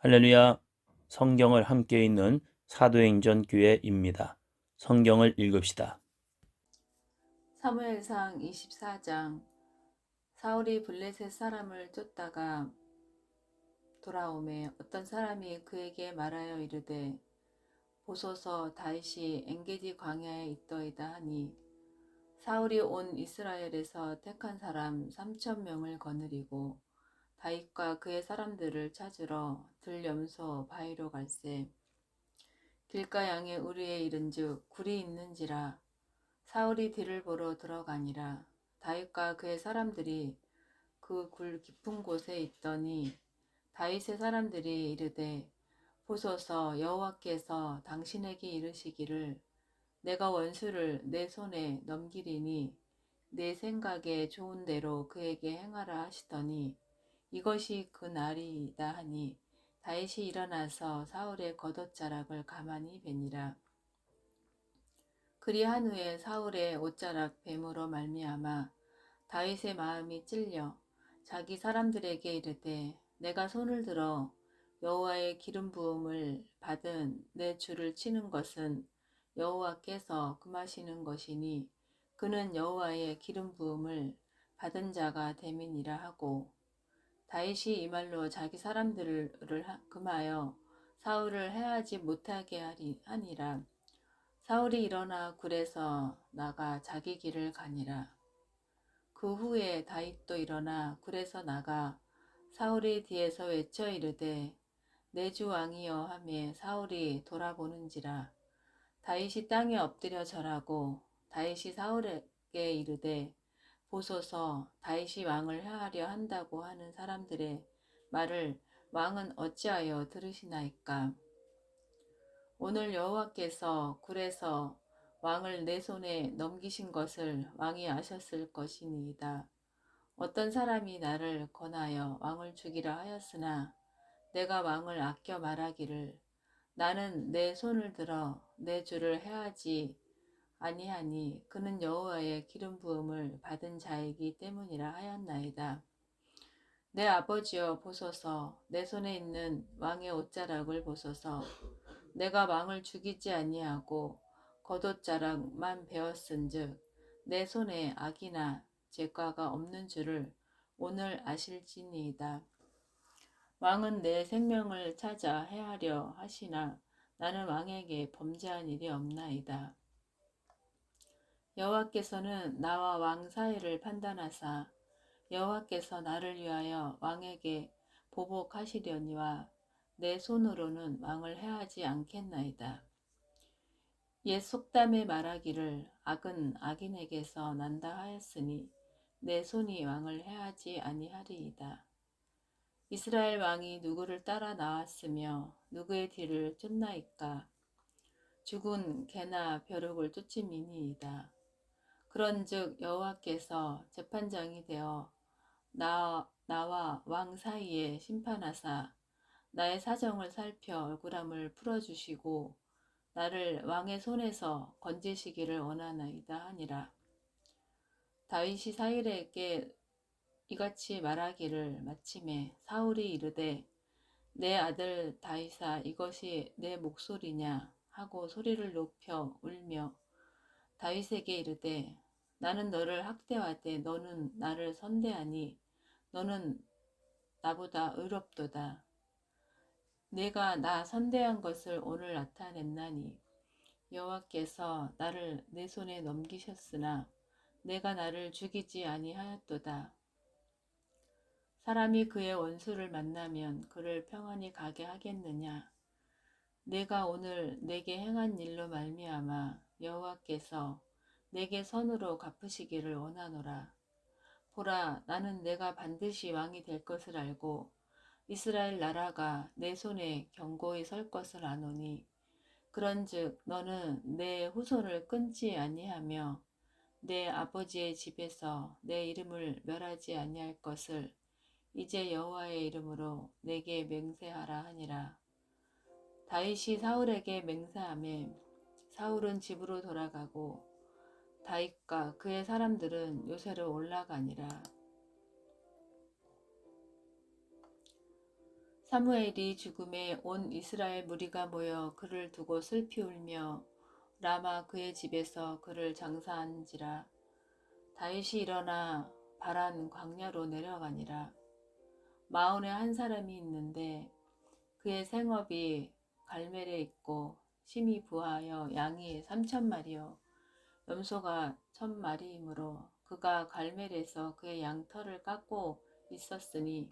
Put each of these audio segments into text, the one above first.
할렐루야. 성경을 함께 읽는 사도행전 교회입니다. 성경을 읽읍시다. 사무엘상 24장 사울이 블레셋 사람을 쫓다가 돌아오매 어떤 사람이 그에게 말하여 이르되 보소서 다윗이 엔게디 광야에 있더이다 하니 사울이 온 이스라엘에서 택한 사람 3천 명을 거느리고 다윗과 그의 사람들을 찾으러 들염소 바위로 갈새 길가 양에 우리에 이른즉 굴이 있는지라. 사울이 뒤를 보러 들어가니라. 다윗과 그의 사람들이 그 굴 깊은 곳에 있더니 다윗의 사람들이 이르되 보소서 여호와께서 당신에게 이르시기를 내가 원수를 내 손에 넘기리니 내 생각에 좋은 대로 그에게 행하라 하시더니 이것이 그 날이다 하니 다윗이 일어나서 사울의 겉옷자락을 가만히 베니라. 그리한 후에 사울의 옷자락 뱀으로 말미암아 다윗의 마음이 찔려 자기 사람들에게 이르되 내가 손을 들어 여호와의 기름 부음을 받은 내 주를 치는 것은 여호와께서 금하시는 것이니 그는 여호와의 기름 부음을 받은 자가 됨이니라 하고 다윗이 이 말로 자기 사람들을 금하여 사울을 해하지 못하게 하니라. 사울이 일어나 굴에서 나가 자기 길을 가니라. 그 후에 다윗도 일어나 굴에서 나가 사울이 뒤에서 외쳐 이르되 내 주 왕이여 하매 사울이 돌아보는지라. 다윗이 땅에 엎드려 절하고 다윗이 사울에게 이르되 보소서 다윗이 왕을 해하려 한다고 하는 사람들의 말을 왕은 어찌하여 들으시나이까 오늘 여호와께서 굴에서 왕을 내 손에 넘기신 것을 왕이 아셨을 것이니이다. 어떤 사람이 나를 권하여 왕을 죽이라 하였으나 내가 왕을 아껴 말하기를 나는 내 손을 들어 내 주를 해하지 아니하니 그는 여호와의 기름 부음을 받은 자이기 때문이라 하였나이다. 내 아버지여 보소서 내 손에 있는 왕의 옷자락을 보소서 내가 왕을 죽이지 아니하고 겉옷자락만 베었은즉 내 손에 악이나 죄과가 없는 줄을 오늘 아실지니이다. 왕은 내 생명을 찾아 해하려 하시나 나는 왕에게 범죄한 일이 없나이다. 여호와께서는 나와 왕 사이를 판단하사 여호와께서 나를 위하여 왕에게 보복하시려니와 내 손으로는 왕을 해하지 않겠나이다. 옛 속담에 말하기를 악은 악인에게서 난다 하였으니 내 손이 왕을 해하지 아니하리이다. 이스라엘 왕이 누구를 따라 나왔으며 누구의 뒤를 쫓나이까 죽은 개나 벼룩을 쫓음이니이다. 그런즉 여호와께서 재판장이 되어 나, 나와 왕 사이에 심판하사 나의 사정을 살펴 억울함을 풀어주시고 나를 왕의 손에서 건지시기를 원하나이다 하니라. 다윗이 사일에게 이같이 말하기를 마침에 사울이 이르되 내 아들 다윗아 이것이 내 목소리냐 하고 소리를 높여 울며 다윗에게 이르되 나는 너를 학대하되 너는 나를 선대하니 너는 나보다 의롭도다. 내가 나 선대한 것을 오늘 나타냈나니 여호와께서 나를 내 손에 넘기셨으나 내가 나를 죽이지 아니하였도다. 사람이 그의 원수를 만나면 그를 평안히 가게 하겠느냐? 내가 오늘 내게 행한 일로 말미암아 여호와께서 내게 선으로 갚으시기를 원하노라. 보라, 나는 내가 반드시 왕이 될 것을 알고 이스라엘 나라가 내 손에 견고히 설 것을 아노니 그런즉 너는 내 후손을 끊지 아니하며 내 아버지의 집에서 내 이름을 멸하지 아니할 것을 이제 여호와의 이름으로 내게 맹세하라 하니라. 다윗이 사울에게 맹세함에 사울은 집으로 돌아가고 다윗과 그의 사람들은 요새로 올라가니라. 사무엘이 죽음에 온 이스라엘 무리가 모여 그를 두고 슬피 울며 라마 그의 집에서 그를 장사한지라. 다윗이 일어나 바란 광야로 내려가니라. 마온에 한 사람이 있는데 그의 생업이 갈멜에 있고 심히 부하여 양이 삼천 마리요 염소가 천 마리이므로 그가 갈멜에서 그의 양털을 깎고 있었으니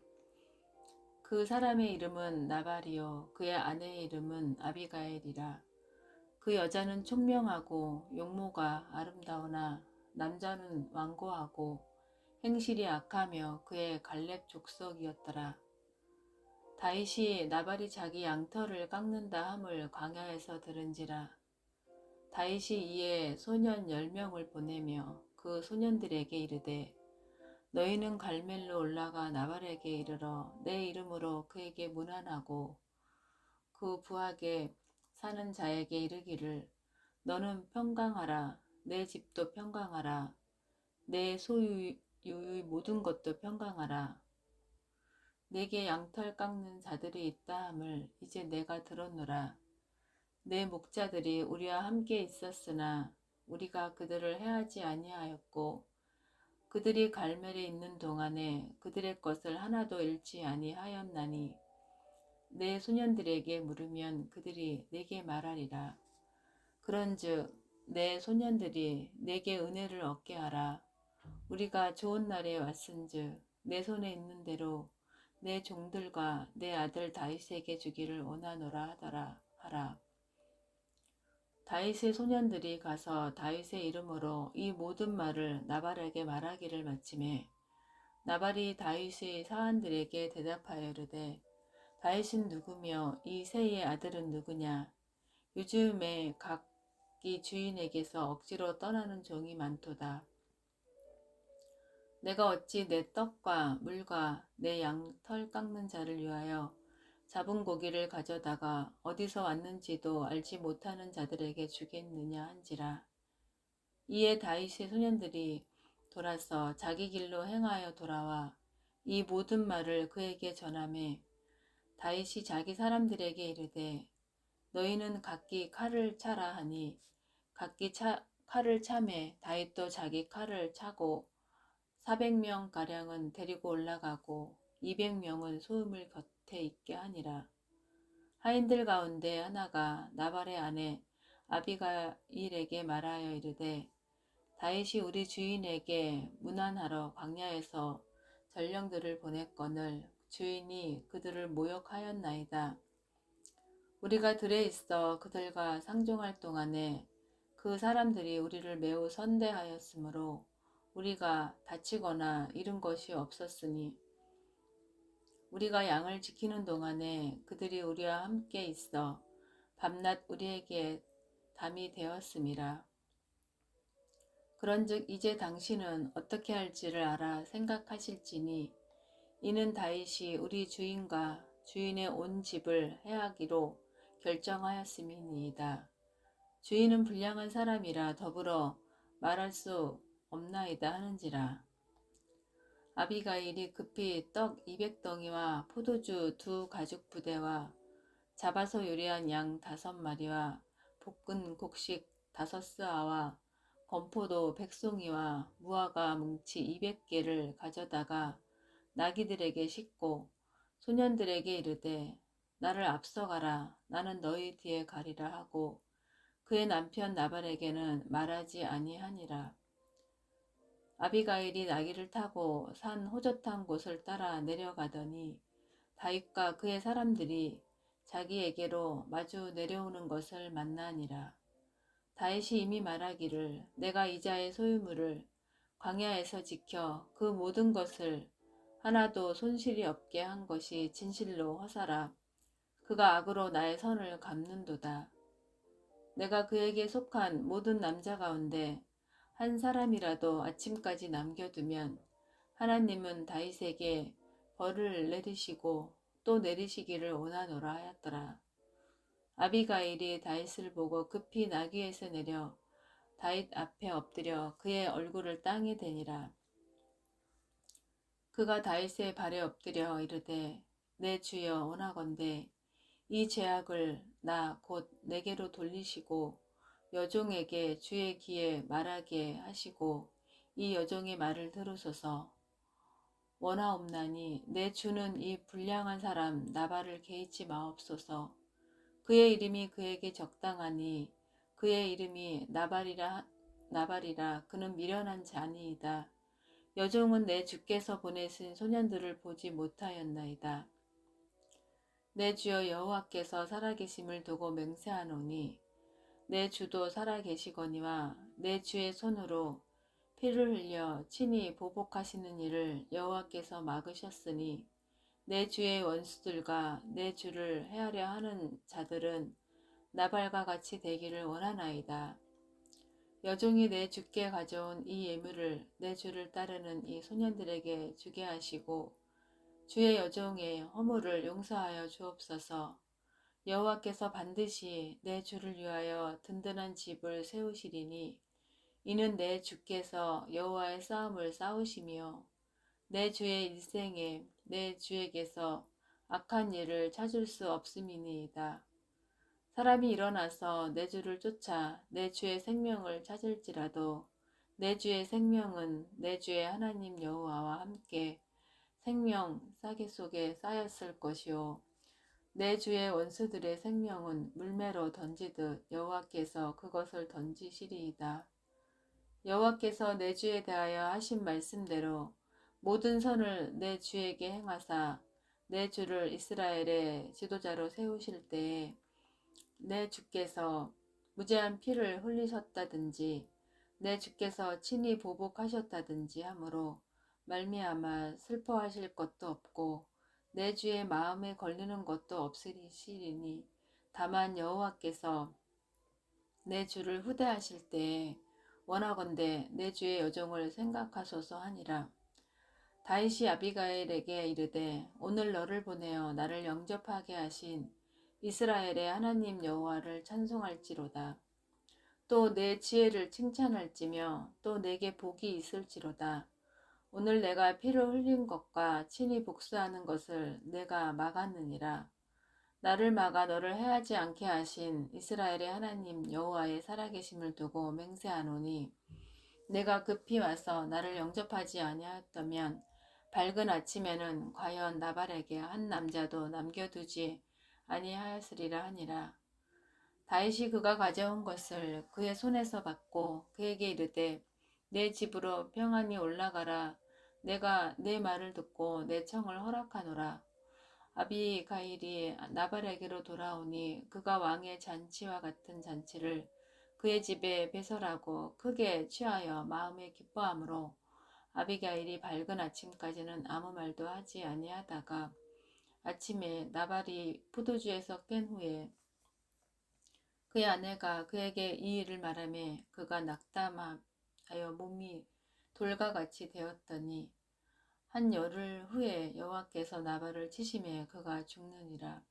그 사람의 이름은 나발이요. 그의 아내의 이름은 아비가엘이라. 그 여자는 총명하고 용모가 아름다우나 남자는 완고하고 행실이 악하며 그의 갈렙 족속이었더라. 다윗이 나발이 자기 양털을 깎는다 함을 광야에서 들은지라 다윗이 이에 소년 열 명을 보내며 그 소년들에게 이르되 너희는 갈멜로 올라가 나발에게 이르러 내 이름으로 그에게 문안하고 그 부하게 사는 자에게 이르기를 너는 평강하라 내 집도 평강하라 내 소유의 모든 것도 평강하라. 내게 양털 깎는 자들이 있다 함을 이제 내가 들었노라 내 목자들이 우리와 함께 있었으나 우리가 그들을 해하지 아니하였고 그들이 갈멜에 있는 동안에 그들의 것을 하나도 잃지 아니하였나니 내 소년들에게 물으면 그들이 내게 말하리라. 그런즉 내 소년들이 내게 은혜를 얻게 하라. 우리가 좋은 날에 왔은즉 내 손에 있는 대로 내 종들과 내 아들 다윗에게 주기를 원하노라 하더라 하라. 다윗의 소년들이 가서 다윗의 이름으로 이 모든 말을 나발에게 말하기를 마침에 나발이 다윗의 사환들에게 대답하여 이르되 다윗은 누구며 이 세의 아들은 누구냐? 요즘에 각기 주인에게서 억지로 떠나는 종이 많도다. 내가 어찌 내 떡과 물과 내 양털 깎는 자를 위하여 잡은 고기를 가져다가 어디서 왔는지도 알지 못하는 자들에게 주겠느냐 한지라. 이에 다윗의 소년들이 돌아서 자기 길로 행하여 돌아와 이 모든 말을 그에게 전함에 다윗이 자기 사람들에게 이르되 너희는 각기 칼을 차라 하니 각기 차, 칼을 차매 다윗도 자기 칼을 차고 400명 가량은 데리고 올라가고 200명은 소음을 곁에 있게 하니라. 하인들 가운데 하나가 나발의 아내 아비가일에게 말하여 이르되 다윗이 우리 주인에게 문안하러 광야에서 전령들을 보냈거늘 주인이 그들을 모욕하였나이다. 우리가 들에 있어 그들과 상종할 동안에 그 사람들이 우리를 매우 선대하였으므로 우리가 다치거나 잃은 것이 없었으니 우리가 양을 지키는 동안에 그들이 우리와 함께 있어 밤낮 우리에게 담이 되었음이라. 그런즉 이제 당신은 어떻게 할지를 알아 생각하실지니 이는 다윗이 우리 주인과 주인의 온 집을 해하기로 결정하였음이니이다. 주인은 불량한 사람이라 더불어 말할 수 없나이다 하는지라. 아비가일이 급히 떡 200덩이와 포도주 두 가죽 부대와 잡아서 요리한 양 다섯 마리와 볶은 곡식 다섯 스아와 건포도 백송이와 무화과 뭉치 200개를 가져다가 나귀들에게 싣고 소년들에게 이르되 나를 앞서가라 나는 너희 뒤에 가리라 하고 그의 남편 나발에게는 말하지 아니하니라. 아비가일이 나귀를 타고 산 호젓한 곳을 따라 내려가더니 다윗과 그의 사람들이 자기에게로 마주 내려오는 것을 만나니라. 다윗이 이미 말하기를 내가 이자의 소유물을 광야에서 지켜 그 모든 것을 하나도 손실이 없게 한 것이 진실로 허사라. 그가 악으로 나의 선을 갚는도다. 내가 그에게 속한 모든 남자 가운데 한 사람이라도 아침까지 남겨두면 하나님은 다윗에게 벌을 내리시고 또 내리시기를 원하노라 하였더라. 아비가일이 다윗을 보고 급히 나귀에서 내려 다윗 앞에 엎드려 그의 얼굴을 땅에 대니라. 그가 다윗의 발에 엎드려 이르되 내 주여 원하건대 이 죄악을 나 곧 내게로 돌리시고 여종에게 주의 귀에 말하게 하시고 이 여종의 말을 들으소서. 원하옵나니 내 주는 이 불량한 사람 나발을 개의치 마옵소서. 그의 이름이 그에게 적당하니 그의 이름이 나발이라 나발이라 그는 미련한 자니이다. 여종은 내 주께서 보내신 소년들을 보지 못하였나이다. 내 주여 여호와께서 살아계심을 두고 맹세하노니 내 주도 살아계시거니와 내 주의 손으로 피를 흘려 친히 보복하시는 일을 여호와께서 막으셨으니 내 주의 원수들과 내 주를 헤아려 하는 자들은 나발과 같이 되기를 원하나이다. 여종이 내 주께 가져온 이 예물을 내 주를 따르는 이 소년들에게 주게 하시고 주의 여종의 허물을 용서하여 주옵소서. 여호와께서 반드시 내 주를 위하여 든든한 집을 세우시리니 이는 내 주께서 여호와의 싸움을 싸우시며 내 주의 일생에 내 주에게서 악한 일을 찾을 수 없음이니이다. 사람이 일어나서 내 주를 쫓아 내 주의 생명을 찾을지라도 내 주의 생명은 내 주의 하나님 여호와와 함께 생명 싸개 속에 쌓였을 것이요 내 주의 원수들의 생명은 물매로 던지듯 여호와께서 그것을 던지시리이다. 여호와께서 내 주에 대하여 하신 말씀대로 모든 선을 내 주에게 행하사 내 주를 이스라엘의 지도자로 세우실 때에 내 주께서 무죄한 피를 흘리셨다든지 내 주께서 친히 보복하셨다든지 하므로 말미암아 슬퍼하실 것도 없고 내 주의 마음에 걸리는 것도 없으시리니 다만 여호와께서 내 주를 후대하실 때에 원하건대 내 주의 여종을 생각하소서 하니라. 다윗이 아비가엘에게 이르되 오늘 너를 보내어 나를 영접하게 하신 이스라엘의 하나님 여호와를 찬송할지로다. 또 내 지혜를 칭찬할지며 또 내게 복이 있을지로다. 오늘 내가 피를 흘린 것과 친히 복수하는 것을 내가 막았느니라. 나를 막아 너를 해하지 않게 하신 이스라엘의 하나님 여호와의 살아계심을 두고 맹세하노니 내가 급히 와서 나를 영접하지 아니하였다면 밝은 아침에는 과연 나발에게 한 남자도 남겨두지 아니하였으리라 하니라. 다윗이 그가 가져온 것을 그의 손에서 받고 그에게 이르되 내 집으로 평안히 올라가라. 내가 내 말을 듣고 내 청을 허락하노라. 아비가일이 나발에게로 돌아오니 그가 왕의 잔치와 같은 잔치를 그의 집에 배설하고 크게 취하여 마음에 기뻐하므로 아비가일이 밝은 아침까지는 아무 말도 하지 아니하다가 아침에 나발이 포도주에서 깬 후에 그의 아내가 그에게 이 일을 말하며 그가 낙담하여 몸이 돌과 같이 되었더니 한 열흘 후에 여호와께서 나발을 치심에 그가 죽느니라.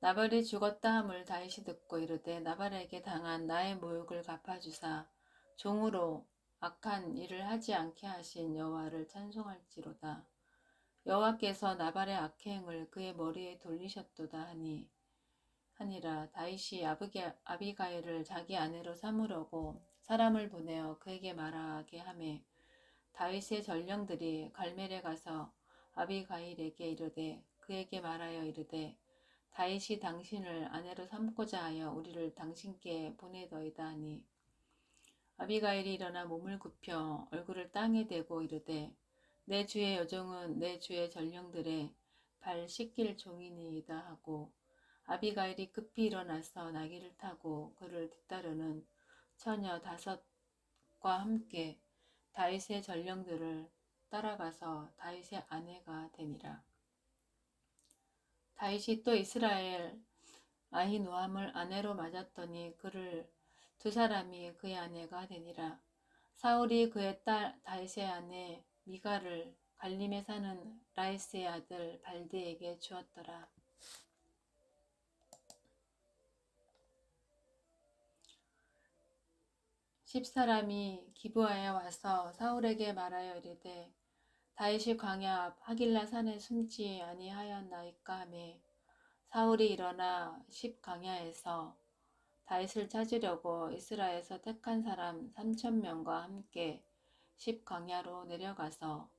나발이 죽었다 함을 다윗이 듣고 이르되 나발에게 당한 나의 모욕을 갚아주사 종으로 악한 일을 하지 않게 하신 여호와를 찬송할지로다. 여호와께서 나발의 악행을 그의 머리에 돌리셨도다 하니 하니라 다윗이 아비게, 아비가일을 자기 아내로 삼으려고 사람을 보내어 그에게 말하게 하매 다윗의 전령들이 갈멜에 가서 아비가일에게 이르되 그에게 말하여 이르되 다윗이 당신을 아내로 삼고자 하여 우리를 당신께 보내더이다 하니. 아비가일이 일어나 몸을 굽혀 얼굴을 땅에 대고 이르되 내 주의 여종은 내 주의 전령들의 발 씻길 종이니이다 하고 아비가일이 급히 일어나서 나귀를 타고 그를 뒤따르는 처녀 다섯과 함께 다윗의 전령들을 따라가서 다윗의 아내가 되니라. 다윗이 또 이스라엘 아히노함을 아내로 맞았더니 그를 두 사람이 그의 아내가 되니라. 사울이 그의 딸 다윗의 아내 미가를 갈림에 사는 라이스의 아들 발드에게 주었더라. 십 사람이 기부하에 와서 사울에게 말하여 이르되 다윗이 광야 앞 하길라 산에 숨지 아니하였나이까 하매 사울이 일어나 십 광야에서 다윗을 찾으려고 이스라엘에서 택한 사람 삼천 명과 함께 십 광야로 내려가서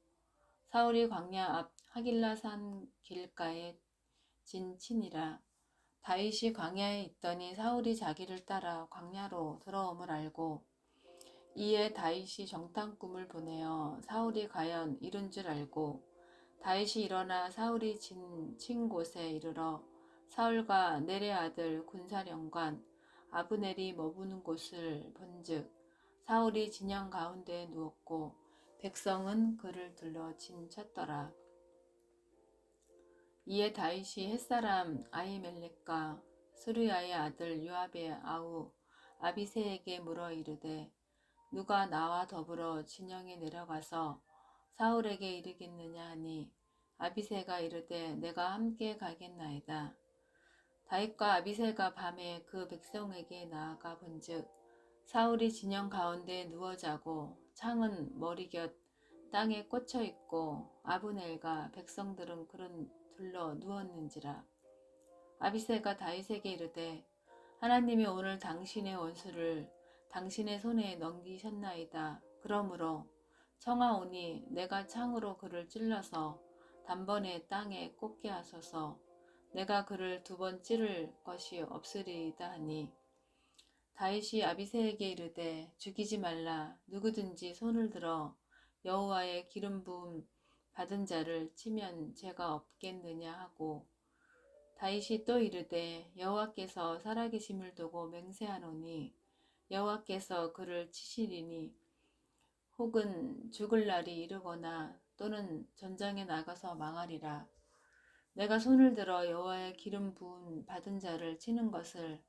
사울이 광야 앞 하길라 산 길가에 진친이라. 다윗이 광야에 있더니 사울이 자기를 따라 광야로 들어옴을 알고 이에 다윗이 정탐 꿈을 보내어 사울이 과연 이룬 줄 알고 다윗이 일어나 사울이 진 친 곳에 이르러 사울과 내레 아들 군사령관 아브넬이 머무는 곳을 본즉 사울이 진영 가운데에 누웠고 백성은 그를 둘러 진쳤더라. 이에 다윗이 햇사람 아히멜렉과 스루야의 아들 요압의 아우 아비세에게 물어 이르되 누가 나와 더불어 진영에 내려가서 사울에게 이르겠느냐 하니 아비세가 이르되 내가 함께 가겠나이다. 다윗과 아비세가 밤에 그 백성에게 나아가 본즉 사울이 진영 가운데 누워 자고 창은 머리 곁 땅에 꽂혀 있고 아브넬과 백성들은 그런 둘러 누웠는지라 아비세가 다윗에게 이르되 하나님이 오늘 당신의 원수를 당신의 손에 넘기셨나이다. 그러므로 청하오니 내가 창으로 그를 찔러서 단번에 땅에 꽂게 하소서. 내가 그를 두 번 찌를 것이 없으리이다 하니 다윗이 아비세에게 이르되 죽이지 말라 누구든지 손을 들어 여호와의 기름 부음 받은 자를 치면 죄가 없겠느냐 하고 다윗이 또 이르되 여호와께서 살아계심을 두고 맹세하노니 여호와께서 그를 치시리니 혹은 죽을 날이 이르거나 또는 전장에 나가서 망하리라. 내가 손을 들어 여호와의 기름 부은 받은 자를 치는 것을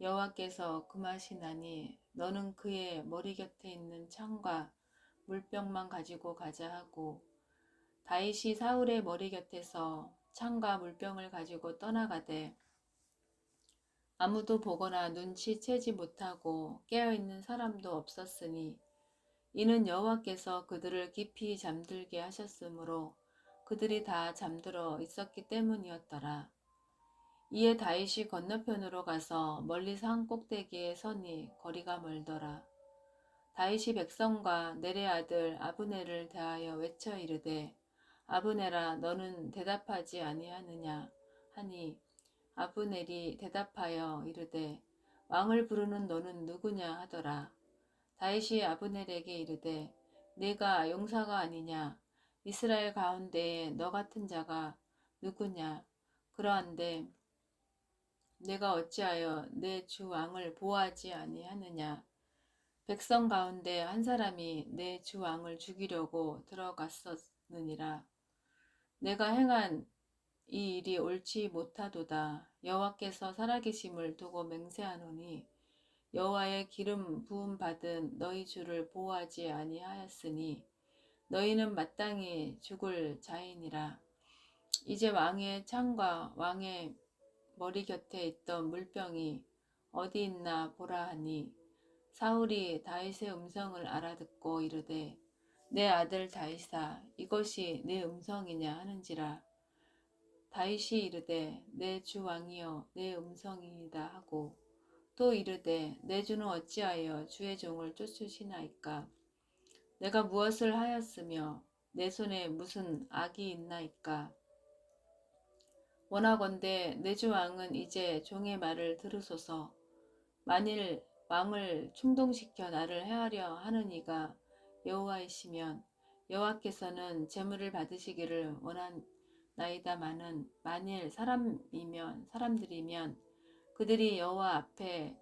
여호와께서 금하시나니 너는 그의 머리 곁에 있는 창과 물병만 가지고 가자 하고 다윗이 사울의 머리 곁에서 창과 물병을 가지고 떠나가되 아무도 보거나 눈치채지 못하고 깨어있는 사람도 없었으니 이는 여호와께서 그들을 깊이 잠들게 하셨으므로 그들이 다 잠들어 있었기 때문이었더라. 이에 다윗이 건너편으로 가서 멀리 산 꼭대기에 서니 거리가 멀더라. 다윗이 백성과 내레 아들 아브넬을 대하여 외쳐 이르되 아브넬아 너는 대답하지 아니하느냐 하니 아브넬이 대답하여 이르되 왕을 부르는 너는 누구냐 하더라. 다윗이 아브넬에게 이르되 내가 용사가 아니냐? 이스라엘 가운데에 너 같은 자가 누구냐? 그러한데 내가 어찌하여 내 주 왕을 보호하지 아니하느냐? 백성 가운데 한 사람이 내 주 왕을 죽이려고 들어갔었느니라. 내가 행한 이 일이 옳지 못하도다 여호와께서 살아계심을 두고 맹세하노니 여호와의 기름 부음 받은 너희 주를 보호하지 아니하였으니 너희는 마땅히 죽을 자이니라. 이제 왕의 창과 왕의 머리 곁에 있던 물병이 어디 있나 보라 하니 사울이 다윗의 음성을 알아듣고 이르되 내 아들 다윗아 이것이 내 음성이냐 하는지라 다윗이 이르되 내 주 왕이여 내 음성이다 하고 또 이르되 내 주는 어찌하여 주의 종을 쫓으시나이까? 내가 무엇을 하였으며 내 손에 무슨 악이 있나이까? 원하건대 내 주 왕은 이제 종의 말을 들으소서. 만일 왕을 충동시켜 나를 해하려 하는 이가 여호와이시면 여호와께서는 재물을 받으시기를 원하 나이다마는 만일 사람이면 사람들이면 그들이 여호와 앞에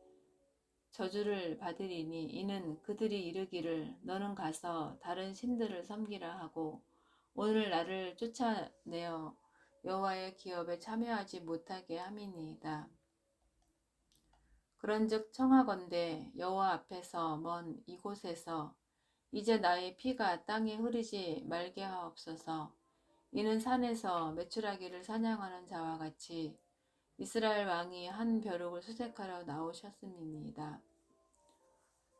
저주를 받으리니 이는 그들이 이르기를 너는 가서 다른 신들을 섬기라 하고 오늘 나를 쫓아내어 여호와의 기업에 참여하지 못하게 함이니이다. 그런즉 청하건대 여호와 앞에서 먼 이곳에서 이제 나의 피가 땅에 흐르지 말게 하옵소서. 이는 산에서 메추라기를 사냥하는 자와 같이 이스라엘 왕이 한 벼룩을 수색하러 나오셨음이니이다.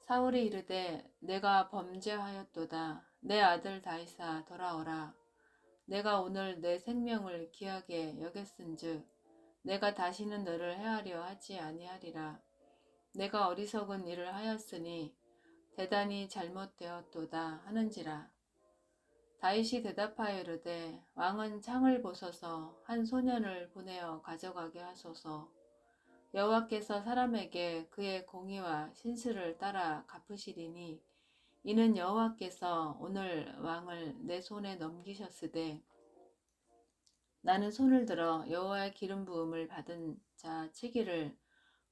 사울이 이르되 내가 범죄하였도다. 내 아들 다이사 돌아오라. 내가 오늘 내 생명을 귀하게 여겼은즉 내가 다시는 너를 해하려 하지 아니하리라. 내가 어리석은 일을 하였으니 대단히 잘못되었도다 하는지라. 다윗이 대답하여 이르되 왕은 창을 보소서 한 소년을 보내어 가져가게 하소서. 여호와께서 사람에게 그의 공의와 신실을 따라 갚으시리니 이는 여호와께서 오늘 왕을 내 손에 넘기셨으되 나는 손을 들어 여호와의 기름 부음을 받은 자 치기를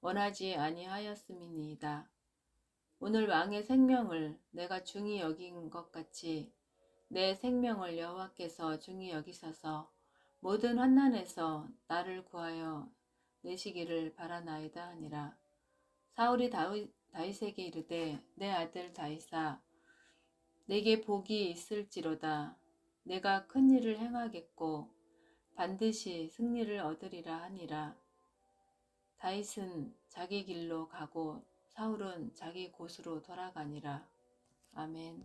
원하지 아니하였음이니이다. 오늘 왕의 생명을 내가 중히 여긴 것 같이 내 생명을 여호와께서 중히 여기셔서 모든 환난에서 나를 구하여 내시기를 바라나이다 하니라. 사울이 다윗, 다윗에게 이르되 내 아들 다윗아 내게 복이 있을지로다 내가 큰 일을 행하겠고 반드시 승리를 얻으리라 하니라. 다윗은 자기 길로 가고 사울은 자기 곳으로 돌아가니라. 아멘.